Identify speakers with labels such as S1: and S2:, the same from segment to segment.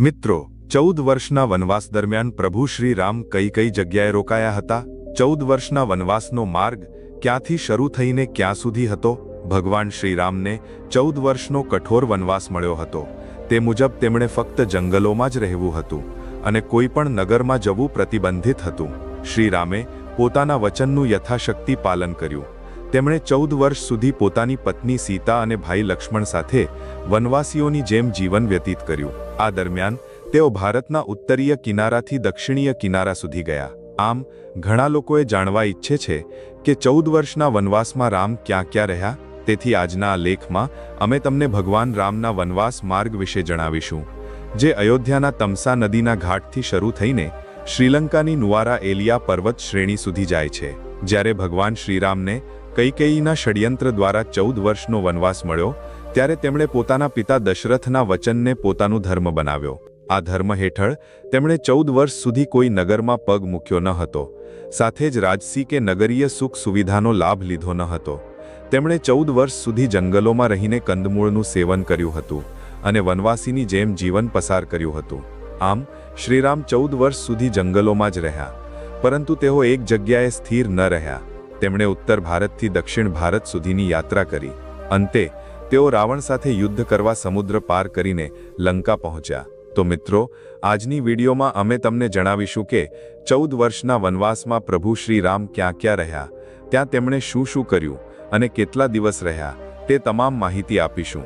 S1: મિત્રો, ચૌદ વર્ષના વનવાસ દરમિયાન પ્રભુ શ્રી રામ કઈ કઈ જગ્યાએ રોકાયા હતા? ચૌદ વર્ષના વનવાસનો માર્ગ ક્યાંથી શરૂ થઈને ક્યાં સુધી હતો? ભગવાન શ્રીરામને ચૌદ વર્ષનો કઠોર વનવાસ મળ્યો હતો. તે મુજબ તેમણે ફક્ત જંગલોમાં જ રહેવું હતું અને કોઈ પણ નગરમાં જવું પ્રતિબંધિત હતું. શ્રીરામે પોતાના વચનનું યથાશક્તિ પાલન કર્યું. તેમણે ચૌદ વર્ષ સુધી પોતાની પત્ની સીતા અને ભાઈ લક્ષ્મણ સાથે વનવાસીઓની જેમ જીવન વ્યતીત કર્યું. આ દરમિયાન, તેઓ ભારતના ઉત્તરીય કિનારાથી દક્ષિણીય કિનારા સુધી ગયા. આમ, ઘણા લોકોએ જાણવા ઈચ્છે છે કે ચૌદ વર્ષના વનવાસમાં રામ ક્યાં ક્યાં રહ્યા? તેથી આજના આ લેખમાં અમે તમને ભગવાન રામના વનવાસ માર્ગ વિશે જણાવીશું, જે અયોધ્યાના તમસા નદીના ઘાટથી શરૂ થઈને શ્રીલંકાની નુવારા એલિયા પર્વત શ્રેણી સુધી જાય છે. જ્યારે ભગવાન શ્રીરામને કૈકેયીના ષડયંત્ર દ્વારા ચૌદ વર્ષનો વનવાસ મળ્યો, ત્યારે તેમણે પોતાના પિતા દશરથના વચનને પોતાનું ધર્મ બનાવ્યો. આ ધર્મ હેઠળ તેમણે ચૌદ વર્ષ સુધી કોઈ નગરમાં પગ મૂક્યો ન હતો. સાથે જ રાજસી કે નગરીય સુખ સુવિધાનો લાભ લીધો ન હતો. તેમણે ચૌદ વર્ષ સુધી જંગલોમાં રહીને કંદમૂળનું સેવન કર્યું હતું અને વનવાસીની જેમ જીવન પસાર કર્યું હતું. આમ, શ્રીરામ ચૌદ વર્ષ સુધી જંગલોમાં જ રહ્યા, પરંતુ તેઓ એક જગ્યાએ સ્થિર ન રહ્યા. તેમણે ઉત્તર ભારતથી દક્ષિણ ભારત સુધીની યાત્રા કરી. અંતે, તેઓ રાવણ સાથે યુદ્ધ કરવા સમુદ્ર પાર કરીને લંકા પહોંચ્યા. તો મિત્રો, આજની વિડીયોમાં અમે તમને જણાવીશું કે ચૌદ વર્ષના વનવાસમાં પ્રભુ શ્રી રામ ક્યાં ક્યાં રહ્યા, ત્યાં તેમણે શું શું કર્યું અને કેટલા દિવસ રહ્યા, તે તમામ માહિતી આપીશું.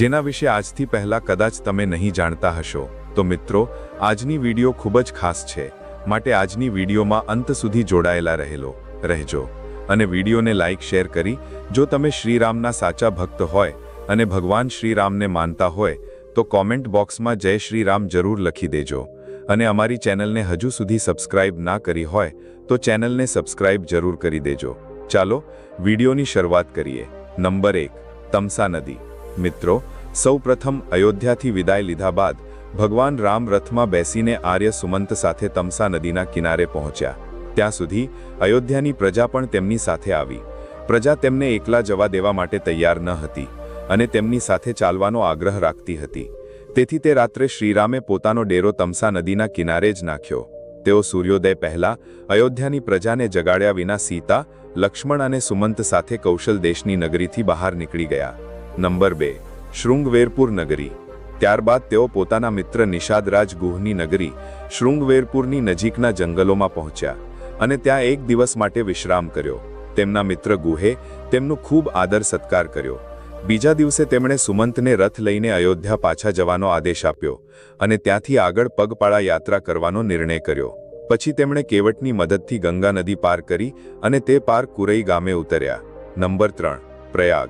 S1: જેના વિશે આજથી પહેલા કદાચ તમે નહીં જાણતા હશો. તો મિત્રો, આજની વીડિયો ખૂબ જ ખાસ છે. માટે આજની વિડીયોમાં અંત સુધી જોડાયેલા રહેલો, રહેજો. અને વિડીયોને લાઇક, શેર કરી, જો તમે શ્રીરામના સાચા ભક્ત હોય અને ભગવાન શ્રીરામને માનતા હોય, તો કોમેન્ટ બોક્સમાં જય શ્રીરામ જરૂર લખી દેજો. અને અમારી ચેનલને હજુ સુધી સબસ્ક્રાઇબ ના કરી હોય, તો ચેનલને સબસ્ક્રાઇબ જરૂર કરી દેજો. ચાલો, વિડીયોની શરૂઆત કરીએ. નંબર એક, તમસા નદી. મિત્રો સૌપ્રથમ અયોધ્યાથી વિદાય લીધા બાદ ભગવાન રામ રથમાં બેસીને આર્ય સુમંત સાથે તમસા નદીના કિનારે પહોંચ્યા. ત્યાં સુધી અયોધ્યાની પ્રજા પણ તેમની સાથે આવી. પ્રજા તેમને એકલા જવા દેવા માટે તૈયાર ન હતી અને તેમની સાથે ચાલવાનો આગ્રહ રાખતી હતી. તેથી તે રાત્રે શ્રીરામે પોતાનો ડેરો તમસા નદીના કિનારે જ નાખ્યો. તેઓ સૂર્યોદય પહેલા અયોધ્યાની પ્રજાને જગાડ્યા વિના સીતા, લક્ષ્મણ અને સુમંત સાથે કૌશલ દેશની નગરીથી બહાર નીકળી ગયા. નંબર બે, શૃંગવેરપુર નગરી. ત્યારબાદ તેઓ પોતાના મિત્ર નિષાદરાજ ગુહની નગરી, શૃંગવેરપુરની નજીકના જંગલોમાં પહોંચ્યા. અને ત્યાં એક દિવસ માટે વિશ્રામ કર્યો. તેમના મિત્ર ગુહે તેમનું ખૂબ આદર સત્કાર કર્યો. બીજા દિવસે તેમણે સુમંતને રથ લઈને અયોધ્યા પાછા જવાનો આદેશ આપ્યો અને ત્યાંથી આગળ પગપાળા યાત્રા કરવાનો નિર્ણય કર્યો. પછી તેમણે કેવટની મદદથી ગંગા નદી પાર કરી અને તે પાર કુરઈ ગામે ઉતર્યા. નંબર ત્રણ, પ્રયાગ.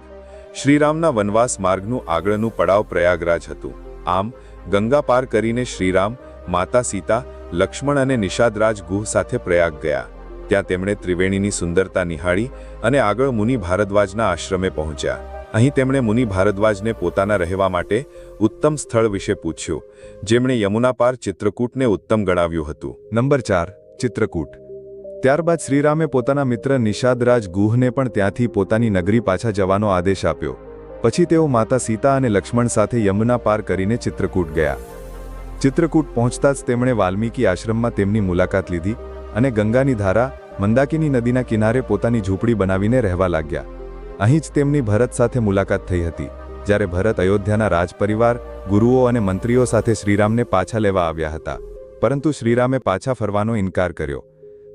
S1: શ્રીરામના વનવાસ માર્ગનું આગળનું પડાવ પ્રયાગરાજ હતું. આમ, ગંગા પાર કરીને શ્રીરામ, માતા સીતા લક્ષ્મણ અને નિષાદરાજ ગુહ સાથે પ્રયાગ ગયા. ત્યાં તેમણે ત્રિવેણીની સુંદરતા નિહાળી અને આગળ મુનિ ભારદ્વાજના આશ્રમે પહોંચ્યા. અહીં તેમણે મુનિ ભારદ્વાજને પોતાના રહેવા માટે ઉત્તમ સ્થળ વિશે પૂછ્યું, જેમણે યમુના પાર ચિત્રકૂટને ઉત્તમ ગણાવ્યું હતું.
S2: નંબર ચાર, ચિત્રકૂટ. ત્યારબાદ શ્રીરામે પોતાના મિત્ર નિષાદરાજ ગુહને પણ ત્યાંથી પોતાની નગરી પાછા જવાનો આદેશ આપ્યો. પછી તેઓ માતા સીતા અને લક્ષ્મણ સાથે યમુના પાર કરીને ચિત્રકૂટ ગયા. ચિત્રકૂટ પહોંચતા જ તેમણે વાલ્મીકી આશ્રમમાં તેમની મુલાકાત લીધી અને ગંગાની ધારા મંદાકિની નદીના કિનારે પોતાની ઝૂંપડી બનાવીને રહેવા લાગ્યા. અહીં જ તેમની ભરત સાથે મુલાકાત થઈ હતી, જ્યારે ભરત અયોધ્યાના રાજપરિવાર, ગુરુઓ અને મંત્રીઓ સાથે શ્રીરામને પાછા લેવા આવ્યા હતા. પરંતુ શ્રીરામે પાછા ફરવાનો ઇનકાર કર્યો.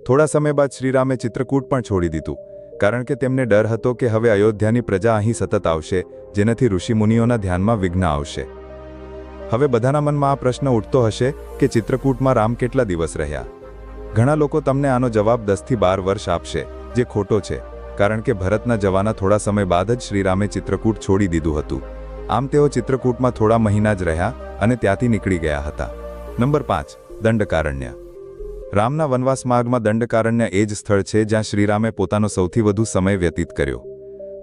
S2: થોડા સમય બાદ શ્રીરામે ચિત્રકૂટ પણ છોડી દીધું, કારણ કે તેમને ડર હતો કે હવે અયોધ્યાની પ્રજા અહીં સતત આવશે, જેનાથી ઋષિમુનિઓના ધ્યાનમાં વિઘ્ન આવશે. હવે બધાના મનમાં આ પ્રશ્ન ઉઠતો હશે કે ચિત્રકૂટમાં રામ કેટલા દિવસ રહ્યા? ઘણા લોકો તમને આનો જવાબ દસથી બાર વર્ષ આપશે, જે ખોટો છે, કારણ કે ભરતના જવાના થોડા સમય બાદ જ શ્રીરામે ચિત્રકૂટ છોડી દીધું હતું. આમ તેઓ ચિત્રકૂટમાં થોડા મહિના જ રહ્યા અને ત્યાંથી નીકળી ગયા હતા. નંબર પાંચ, દંડકારણ્ય. રામના વનવાસ માર્ગમાં દંડકારણ્ય એ જ સ્થળ છે જ્યાં શ્રીરામે પોતાનો સૌથી વધુ સમય વ્યતીત કર્યો.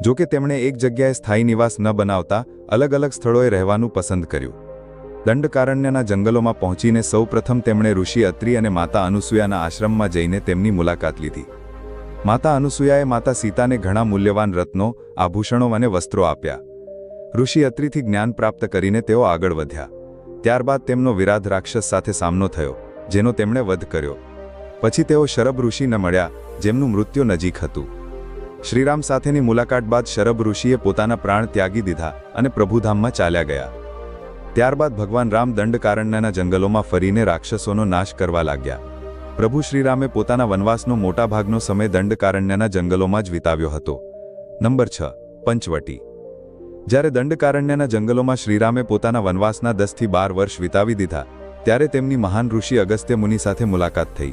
S2: જો કે તેમણે એક જગ્યાએ સ્થાયી નિવાસ ન બનાવતા અલગ અલગ સ્થળોએ રહેવાનું પસંદ કર્યું. દંડકારણ્યના જંગલોમાં પહોંચીને સૌપ્રથમ તેમણે ઋષિ અત્રિ અને માતા અનુસૂયાના આશ્રમમાં જઈને તેમની મુલાકાત લીધી. માતા અનુસૂયાએ માતા સીતાને ઘણા મૂલ્યવાન રત્નો, આભૂષણો અને વસ્ત્રો આપ્યા. ઋષિ અત્રિથી જ્ઞાન પ્રાપ્ત કરીને તેઓ આગળ વધ્યા. ત્યારબાદ તેમનો વિરાધ રાક્ષસ સાથે સામનો થયો, જેનો તેમણે વધ કર્યો. પછી તેઓ શરભ ઋષિને મળ્યા, જેમનું મૃત્યુ નજીક હતું. શ્રીરામ સાથેની મુલાકાત બાદ શરભ ઋષિએ પોતાના પ્રાણ ત્યાગી દીધા અને પ્રભુધામમાં ચાલ્યા ગયા. ત્યારબાદ ભગવાન રામ દંડકારણ્યના જંગલોમાં ફરીને રાક્ષસોનો નાશ કરવા લાગ્યા. પ્રભુ શ્રીરામે પોતાના વનવાસનો મોટા ભાગનો સમય દંડકારણ્યના જંગલોમાં જ વિતાવ્યો હતો. નંબર છ, પંચવટી. જ્યારે દંડકારણ્યના જંગલોમાં શ્રીરામે પોતાના વનવાસના દસથી બાર વર્ષ વિતાવી દીધા, ત્યારે તેમની મહાન ઋષિ અગસ્ત્ય મુનિ સાથે મુલાકાત થઈ.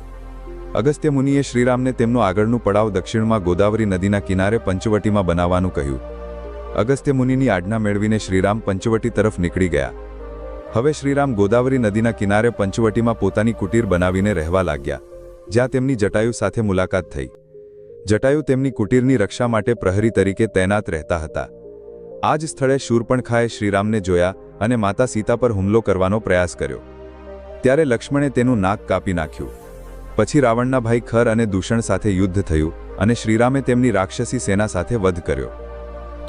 S2: અગસ્ત્ય મુનિએ શ્રીરામને તેમનું આગળનું પડાવ દક્ષિણમાં ગોદાવરી નદીના કિનારે પંચવટીમાં બનાવવાનું કહ્યું. અગસ્ત્ય મુનિની આજ્ઞા મેળવીને શ્રીરામ પંચવટી તરફ નીકળી ગયા. હવે શ્રીરામ ગોદાવરી નદીના કિનારે પંચવટીમાં પોતાની કુટીર બનાવીને રહેવા લાગ્યા, જ્યાં તેમની જટાયુ સાથે મુલાકાત થઈ. જટાયુ તેમની કુટીરની રક્ષા માટે પ્રહરી તરીકે તૈનાત રહેતા હતા. આ જ સ્થળે શૂરપણખાએ શ્રીરામને જોયા અને માતા સીતા પર હુમલો કરવાનો પ્રયાસ કર્યો. ત્યારે લક્ષ્મણે તેનું નાક કાપી નાખ્યું. પછી રાવણના ભાઈ ખર અને દૂષણ સાથે યુદ્ધ થયું અને શ્રીરામે તેમની રાક્ષસી સેના સાથે વધ કર્યો.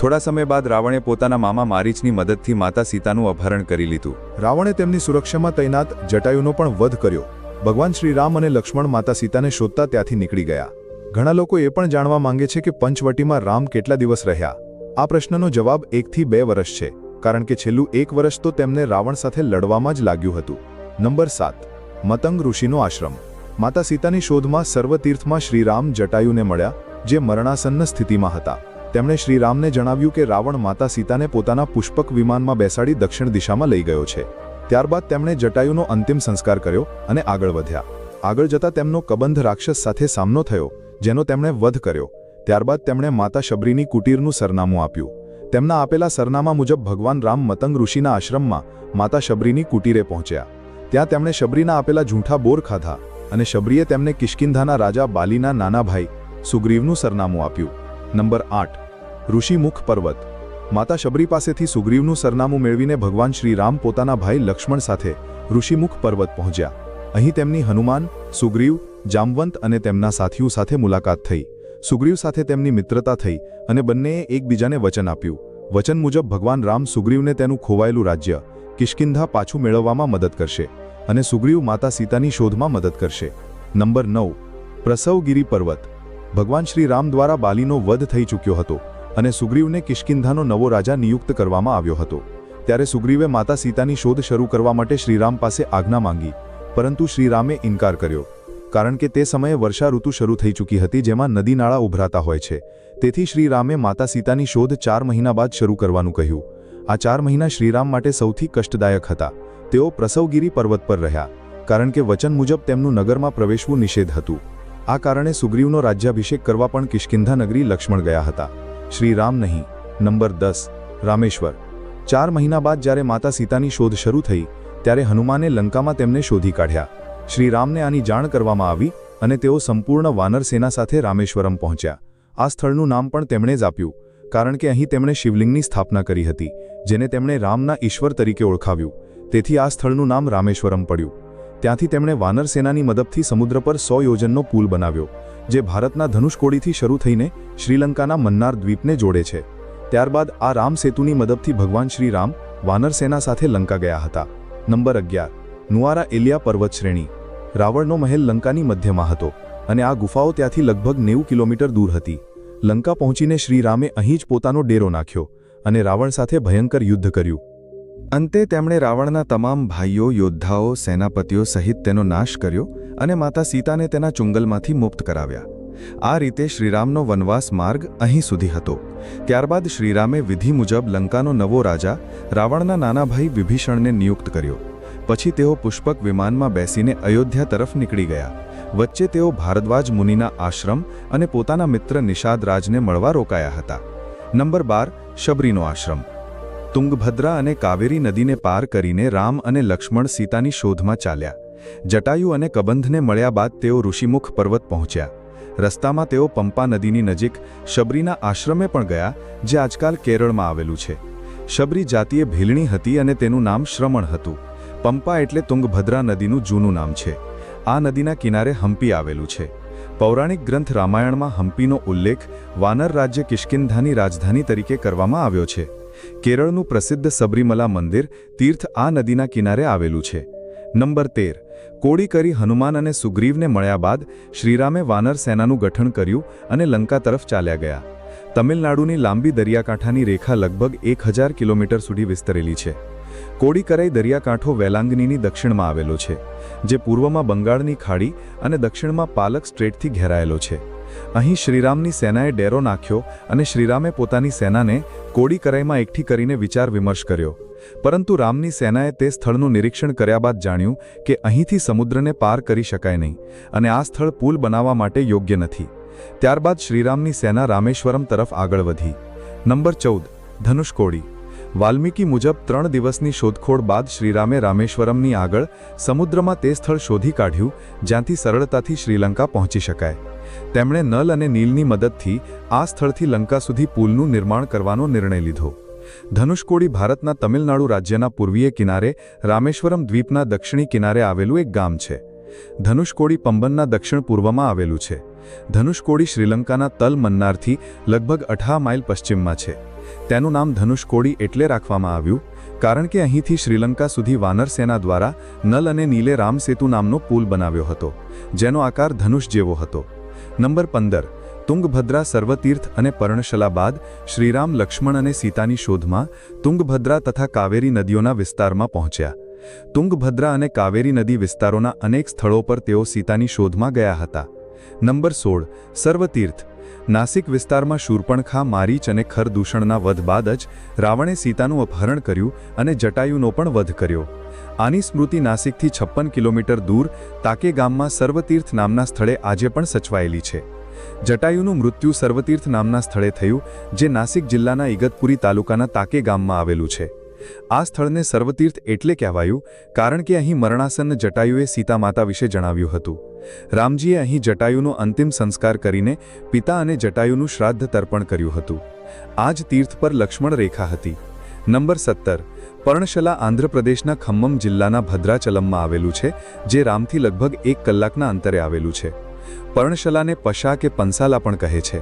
S2: થોડા સમય બાદ રાવણે પોતાના મામા મારીચની મદદથી માતા સીતાનું અપહરણ કરી લીધું.
S3: રાવણે તેમની સુરક્ષામાં તૈનાત જટાયુનો પણ વધ કર્યો. ભગવાન શ્રીરામ અને લક્ષ્મણ માતા સીતાને શોધતા ત્યાંથી નીકળી ગયા. ઘણા લોકો એ પણ જાણવા માંગે છે કે પંચવટીમાં રામ કેટલા દિવસ રહ્યા? આ પ્રશ્નનો જવાબ એકથી બે વર્ષ છે, કારણ કે છેલ્લું એક વર્ષ તો તેમને રાવણ સાથે લડવામાં જ લાગ્યું હતું. નંબર સાત. મતંગ ઋષિનો આશ્રમ. માતા સીતાની શોધમાં સર્વતીર્થમાં શ્રીરામ જટાયુને મળ્યા, જે મરણાસન્ન સ્થિતિમાં હતા. તેમણે શ્રીરામને જણાવ્યું કે રાવણ માતા સીતાને પોતાના પુષ્પક વિમાનમાં બેસાડી દક્ષિણ દિશામાં લઈ ગયો છે. ત્યારબાદ તેમણે જટાયુનો અંતિમ સંસ્કાર કર્યો અને આગળ વધ્યા. આગળ જતા તેમનો કબંધ રાક્ષસ સાથે સામનો થયો, જેનો તેમણે વધ કર્યો. ત્યારબાદ તેમણે માતા શબરીની કુટીરનું સરનામું આપ્યું. તેમના આપેલા સરનામા મુજબ ભગવાન રામ મતંગ ઋષિના આશ્રમમાં માતા શબરીની કુટીરે પહોંચ્યા. ત્યાં તેમણે શબરીના આપેલા ઝૂંઠા બોર ખાધા અને શબરીએ તેમને કિષ્કિંધાના રાજા બાલીના નાના ભાઈ સુગ્રીવનું સરનામું આપ્યું. નંબર આઠ. ઋષિમુખ પર્વત. માતા શબરી પાસેથી સુગ્રીવનું સરનામું મેળવીને ભગવાન શ્રી રામ પોતાના ભાઈ લક્ષ્મણ સાથે ઋષિમુખ પર્વત પહોંચ્યા. અહીં તેમની હનુમાન, સુગ્રીવ, જામવંત અને તેમના સાથીઓ સાથે મુલાકાત થઈ. સુગ્રીવ સાથે તેમની મિત્રતા થઈ અને બંનેએ એકબીજાને વચન આપ્યું. વચન મુજબ ભગવાન રામ સુગ્રીવને તેનું ખોવાયેલું રાજ્ય, કિષ્કિંધા પાછું મેળવવામાં મદદ કરશે અને સુગ્રીવ માતા સીતાની શોધમાં મદદ કરશે. નંબર નવ. પ્રસવગીરી પર્વત. ભગવાન શ્રી રામ દ્વારા બાલીનો વધ થઈ ચૂક્યો હતો. અને સુગ્રીવને કિષ્કિંધાનો નવો રાજા નિયુક્ત કરવામાં આવ્યો હતો. ત્યારે સુગ્રીવે માતા સીતાની શોધ શરૂ કરવા માટે શ્રીરામ પાસે આજ્ઞા માંગી, પરંતુ શ્રીરામે ઇનકાર કર્યો, કારણ કે તે સમયે વર્ષા ઋતુ શરૂ થઈ ચૂકી હતી જેમાં નદી નાળા ઉભરાતા હોય છે. તેથી શ્રીરામે માતા સીતાની શોધ ચાર મહિના બાદ શરૂ કરવાનું કહ્યું. આ ચાર મહિના શ્રીરામ માટે સૌથી કષ્ટદાયક હતા. તેઓ પ્રસવગીરી પર્વત પર રહ્યા, કારણ કે વચન મુજબ તેમનું નગરમાં પ્રવેશવું નિષેધ હતું. આ કારણે સુગ્રીવનો રાજ્યાભિષેક કરવા પણ કિષ્કિંધા નગરી લક્ષ્મણ ગયા હતા. શ્રી રામ નહીં. નંબર દસ, રામેશ્વર. ચાર મહિના બાદ જ્યારે માતા સીતાની શોધ શરૂ થઈ, ત્યારે હનુમાને લંકામાં તેમને શોધી કાઢ્યા. શ્રી રામને આની જાણ કરવામાં આવી અને તેઓ સંપૂર્ણ વાનર સેના સાથે રામેશ્વરમ પહોંચ્યા. આ સ્થળનું નામ પણ તેમણે જ આપ્યું, કારણ કે અહીં તેમણે શિવલિંગની સ્થાપના કરી હતી, જેને તેમણે રામના ઈશ્વર તરીકે ઓળખાવ્યું. તેથી આ સ્થળનું નામ રામેશ્વરમ પડ્યું. ત્યાંથી તેમણે વાનર સેનાની મદદથી સમુદ્ર પર સો યોજનનો પુલ બનાવ્યો. જે ભારતના ધનુષકોડીથી શરૂ થઈને શ્રીલંકાના મન્નાર દ્વીપને જોડે છે. ત્યારબાદ આ રામ સેતુની મદદથી ભગવાન શ્રી રામ વાનર સેના સાથે લંકા ગયા હતા. નંબર અગિયાર. નુઆરા એલિયા પર્વત શ્રેણી રાવણનો મહેલ લંકાની મધ્યમાં હતો અને આ ગુફાઓ ત્યાંથી લગભગ નેવું કિલોમીટર દૂર હતી. લંકા પહોંચીને શ્રીરામે અહીં જ પોતાનો ડેરો નાખ્યો અને રાવણ સાથે ભયંકર યુદ્ધ કર્યું. અંતે તેમણે રાવણના તમામ ભાઈઓ, યોદ્ધાઓ, સેનાપતિઓ સહિત તેનો નાશ કર્યો અને માતા સીતાને તેના ચુંગલમાંથી મુક્ત કરાવ્યા. આ રીતે શ્રીરામનો વનવાસ માર્ગ અહીં સુધી હતો. ત્યારબાદ શ્રીરામે વિધિ મુજબ લંકાનો નવો રાજા, રાવણના નાના ભાઈ વિભીષણને નિયુક્ત કર્યો. પછી તેઓ પુષ્પક વિમાનમાં બેસીને અયોધ્યા તરફ નીકળી ગયા. વચ્ચે તેઓ ભારદ્વાજ મુનિના આશ્રમ અને પોતાના મિત્ર નિષાદરાજને મળવા રોકાયા હતા. નંબર બાર, શબરીનો આશ્રમ. તુંગભદ્રા અને કાવેરી નદીને પાર કરીને રામ અને લક્ષ્મણ સીતાની શોધમાં ચાલ્યા. જટાયુ અને કબંધને મળ્યા બાદ તેઓ ઋષિમુખ પર્વત પહોંચ્યા. રસ્તામાં તેઓ પંપા નદીની નજીક શબરીના આશ્રમે પણ ગયા, જે આજકાલ કેરળમાં આવેલું છે. શબરી જાતિએ ભીલણી હતી અને તેનું નામ શ્રમણ હતું. પંપા એટલે તુંગભદ્રા નદીનું જૂનું નામ છે. આ નદીના કિનારે હમ્પી આવેલું છે. પૌરાણિક ગ્રંથ રામાયણમાં હમ્પીનો ઉલ્લેખ વાનર રાજ્ય કિષ્કિંધાની રાજધાની તરીકે કરવામાં આવ્યો છે.
S2: કેરળનું પ્રસિદ્ધ સબરીમલા મંદિર તીર્થ આ નદીના કિનારે આવેલું છે. નંબર તેર. કોડી હનુમાન અને સુગ્રીવને મળ્યા બાદ શ્રીરામે વાનર સેનાનું ગઠન કર્યું અને લંકા તરફ ચાલ્યા ગયા. તમિલનાડુની લાંબી દરિયાકાંઠાની રેખા લગભગ એક કિલોમીટર સુધી વિસ્તરેલી છે. કોડીકરાઈ દરિયાકાંઠો વેલાંગનીની દક્ષિણમાં આવેલો છે, જે પૂર્વમાં બંગાળની ખાડી અને દક્ષિણમાં પાલક સ્ટ્રેટથી ઘેરાયેલો છે. અહીં શ્રીરામની સેનાએ ડેરો નાખ્યો અને શ્રીરામે પોતાની સેનાને કોડીકરાઈમાં એકઠી કરીને વિચાર વિમર્શ કર્યો. પરંતુ રામની સેનાએ તે સ્થળનું નિરીક્ષણ કર્યા બાદ જાણ્યું કે અહીંથી સમુદ્રને પાર કરી શકાય નહીં અને આ સ્થળ પુલ બનાવવા માટે યોગ્ય નથી. ત્યારબાદ શ્રીરામની સેના રામેશ્વરમ તરફ આગળ વધી. નંબર ચૌદ ધનુષકોડી વાલ્મીકી મુજબ ત્રણ દિવસની શોધખોળ બાદ શ્રીરામે રામેશ્વરમની આગળ સમુદ્રમાં તે સ્થળ શોધી કાઢ્યું, જ્યાંથી સરળતાથી શ્રીલંકા પહોંચી શકાય. તેમણે નલ અને નીલની મદદથી આ સ્થળથી લંકા સુધી પુલનું નિર્માણ કરવાનો નિર્ણય લીધો. ધનુષકોડી ભારતના તમિલનાડુ રાજ્યના પૂર્વીય કિનારે, રામેશ્વરમ દ્વીપના દક્ષિણી કિનારે આવેલું એક ગામ છે. ધનુષકોડી પંબનના દક્ષિણ પૂર્વમાં આવેલું છે. ધનુષકોડી શ્રીલંકાના તલ મન્નારથી લગભગ અઠા માઇલ પશ્ચિમમાં છે. તેનું નામ ધનુષકોડી એટલે રાખવામાં આવ્યું, કારણ કે અહીંથી શ્રીલંકા સુધી વાનર સેના દ્વારા નલ અને નીલે રામસેતુ નામનો પુલ બનાવ્યો હતો, જેનો આકાર ધનુષ જેવો હતો. નંબર પંદર, તુંગભદ્રા સર્વતીર્થ અને પર્ણશલા બાદ શ્રીરામ લક્ષ્મણ અને સીતાની શોધમાં તુંગભદ્રા તથા કાવેરી નદીઓના વિસ્તારમાં પહોંચ્યા. તુંગભદ્રા અને કાવેરી નદી વિસ્તારોના અનેક સ્થળો પર તેઓ સીતાની શોધમાં ગયા હતા. નંબર સોળ, સર્વતીર્થ નાસિક વિસ્તારમાં શૂર્પણખા, મારીચ અને ખરદૂષણના વધ બાદ જ રાવણે સીતાનું અપહરણ કર્યું અને જટાયુનો પણ વધ કર્યો. આની સ્મૃતિ નાસિકથી છપ્પન કિલોમીટર દૂર તાકે ગામમાં સર્વતીર્થ નામના સ્થળે આજે પણ સચવાયેલી છે. જટાયુનું મૃત્યુ સર્વતીર્થ નામના સ્થળે થયું, જે નાસિક જિલ્લાના ઇગતપુરી તાલુકાના તાકે ગામમાં આવેલું છે. આ સ્થળને સર્વતીર્થ એટલે કહેવાયું, કારણ કે અહીં મરણાસન્ન જટાયુએ સીતા માતા વિશે જણાવ્યું હતું. રામજીએ અહીં જટાયુનો અંતિમ સંસ્કાર કરીને પિતા અને જટાયુનું શ્રાદ્ધ તર્પણ કર્યું હતું. આ જ તીર્થ પર લક્ષ્મણ રેખા હતી. નંબર સત્તર. પર્ણશલા આંધ્રપ્રદેશના ખમ્મમ જિલ્લાના ભદ્રાચલમમાં આવેલું છે, જે રામથી લગભગ એક કલાકના અંતરે આવેલું છે. પર્ણશલાને પશા કે પંસાલા પણ કહે છે.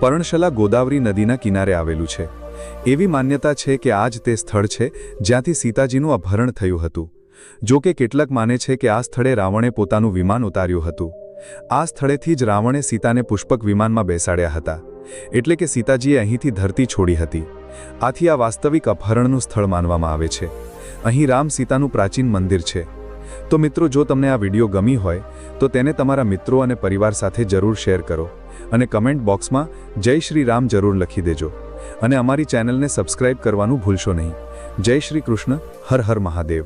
S2: પર્ણશલા ગોદાવરી નદીના કિનારે આવેલું છે. એવી માન્યતા છે કે આ જ તે સ્થળ છે જ્યાંથી સીતાજીનું અપહરણ થયું હતું. જો કે કેટલાક માને છે કે આ સ્થળે રાવણે પોતાનું વિમાન ઉતાર્યું હતું. આ સ્થળેથી જ રાવણે સીતાને પુષ્પક વિમાનમાં બેસાડ્યા હતા. એટલે કે સીતાજીએ અહીંથી ધરતી છોડી હતી. આથી આ વાસ્તવિક અપહરણનું સ્થળ માનવામાં આવે છે. અહીં રામ સીતાનું પ્રાચીન મંદિર છે. તો મિત્રો, જો તમને આ વીડિયો ગમી હોય, તો તેને તમારા મિત્રો અને પરિવાર સાથે જરૂર શેર કરો અને કમેન્ટ બોક્સમાં જય શ્રી રામ જરૂર લખી દેજો. અને અમારી ચેનલને સબસ્ક્રાઇબ કરવાનું ભૂલશો નહીં. જય શ્રી કૃષ્ણ હર હર મહાદેવ.